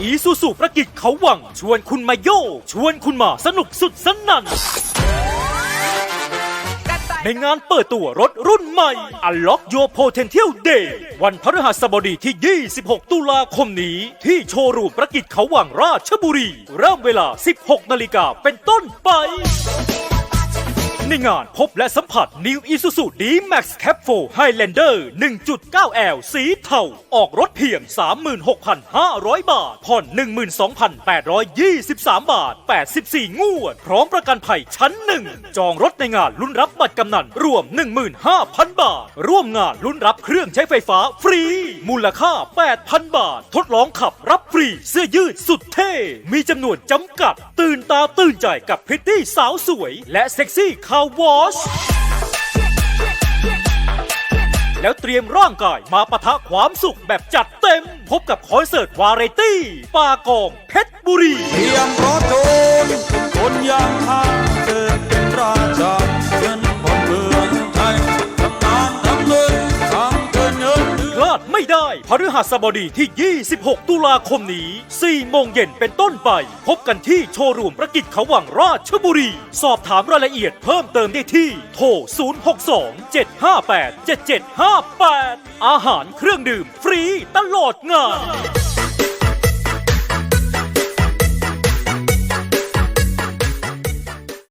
อีซูซูประกิจเขาวัง ชวนคุณมาโยชวนคุณมาสนุกสุดสนั่นในงานเปิดตัวรถรุ่นใหม่ Unlock Your Potential Day วันพฤหัสบดีที่ 26 ตุลาคมนี้ ที่โชว์รูมประกิจเขาวังราชบุรี เริ่มเวลา 16 นาฬิกาเป็นต้นไป ในงานพบและสัมผัส New Isuzu D-Max Cap 4 Highlander 1.9L สีเทา ออกรถเพียง 36,500 บาท ผ่อน 12,823 บาท 84 งวด พร้อมประกันภัยชั้นหนึ่ง จองรถในงานลุ้นรับบัตรกำนัน รวม 15,000 บาท ร่วมงานลุ้นรับเครื่องใช้ไฟฟ้าฟรี มูลค่า 8,000 บาท ทดลองขับรับฟรี เสื้อยืดสุดเท่ มีจำนวนจำกัด ตื่นตาตื่นใจกับพิตตี้สาวสวย และเซ็กซี่คาวอชแล้วเตรียมร่างกายมาปะทะความสุขแบบจัดเต็ม พบกับคอนเสิร์ตวาไรตี้ ปากองเพชรบุรี เตรียมรถโจนคนยัง ดไม่ได้พฤหัสบดีที่ 26 ตุลาคมนี้ 4 โมงเย็นเป็นต้นไป พบกันที่โชว์รูมประกิจเขาวังราชบุรี สอบถามรายละเอียดเพิ่มเติมได้ที่ โทร 062 758 7758 อาหารเครื่องดื่มฟรีตลอดงาน